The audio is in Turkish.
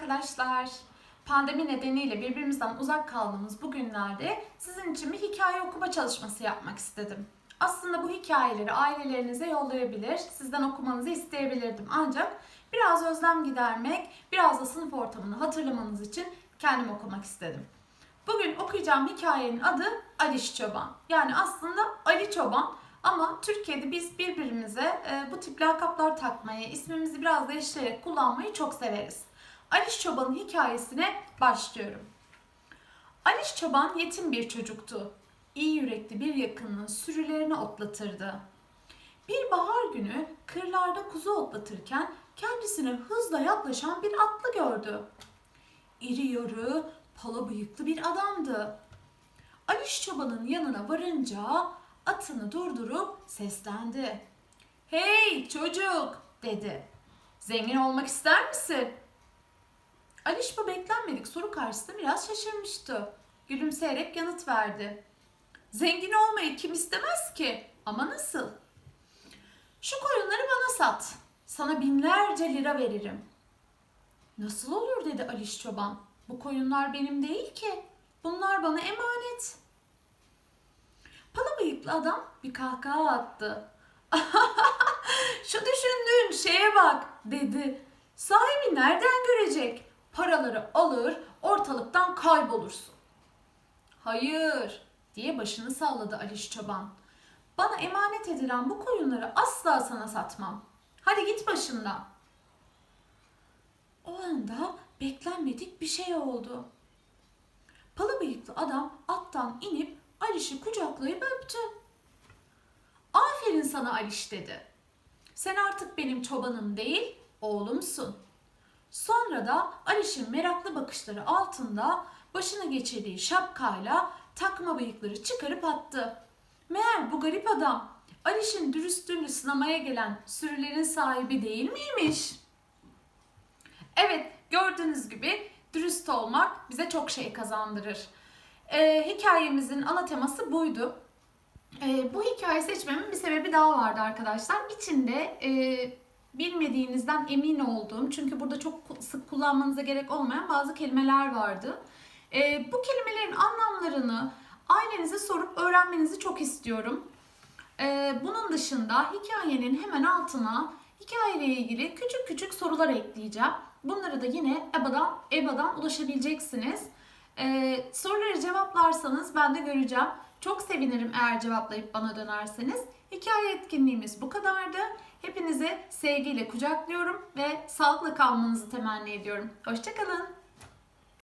arkadaşlar. Pandemi nedeniyle birbirimizden uzak kaldığımız bu günlerde sizin için bir hikaye okuma çalışması yapmak istedim. Aslında bu hikayeleri ailelerinize yollayabilir, sizden okumanızı isteyebilirdim. Ancak biraz özlem gidermek, biraz da sınıf ortamını hatırlamanız için kendim okumak istedim. Bugün okuyacağım hikayenin adı Aliş Çoban. Yani aslında Ali Çoban ama Türkiye'de biz birbirimize e, bu tip lakaplar takmayı, ismimizi biraz değiştirerek kullanmayı çok severiz. Aliş Çoban'ın hikayesine başlıyorum. Aliş Çoban yetim bir çocuktu. İyi yürekli bir yakınının sürülerini otlatırdı. Bir bahar günü kırlarda kuzu otlatırken kendisine hızla yaklaşan bir atlı gördü. İri yarı, pala bıyıklı bir adamdı. Aliş Çoban'ın yanına varınca atını durdurup seslendi. Hey çocuk dedi. Zengin olmak ister misin? Aliş bu beklenmedik soru karşısında biraz şaşırmıştı. Gülümseyerek yanıt verdi. Zengin olmayı kim istemez ki? Ama nasıl? Şu koyunları bana sat. Sana binlerce lira veririm. Nasıl olur dedi Aliş Çoban. Bu koyunlar benim değil ki. Bunlar bana emanet. Pala bıyıklı adam bir kahkaha attı. Şu düşündüğün şeye bak dedi. Sahibi nereden görecek? Paraları alır, ortalıktan kaybolursun. Hayır diye başını salladı Aliş Çoban. Bana emanet edilen bu koyunları asla sana satmam. Hadi git başından. O anda beklenmedik bir şey oldu. Palı bıyıklı adam attan inip Aliş'i kucaklayıp öptü. Aferin sana Aliş dedi. Sen artık benim çobanım değil, oğlumsun. Sonra da Aliş'in meraklı bakışları altında başına geçirdiği şapkayla takma bıyıkları çıkarıp attı. Meğer bu garip adam Aliş'in dürüstlüğünü sınamaya gelen sürülerin sahibi değil miymiş? Evet, gördüğünüz gibi dürüst olmak bize çok şey kazandırır. Ee, hikayemizin ana teması buydu. Ee, bu hikaye seçmemin bir sebebi daha vardı arkadaşlar. İçinde e, bilmediğinizden emin olduğum, çünkü burada çok sık kullanmanıza gerek olmayan bazı kelimeler vardı. Ee, bu kelimelerin anlamlarını ailenize sorup öğrenmenizi çok istiyorum. Ee, bunun dışında hikayenin hemen altına hikayeyle ilgili küçük küçük sorular ekleyeceğim. Bunları da yine EBA'dan, EBA'dan ulaşabileceksiniz. Ee, soruları cevaplarsanız ben de göreceğim. Çok sevinirim eğer cevaplayıp bana dönerseniz. Hikaye etkinliğimiz bu kadardı. Hepinizi sevgiyle kucaklıyorum ve sağlıklı kalmanızı temenni ediyorum. Hoşçakalın.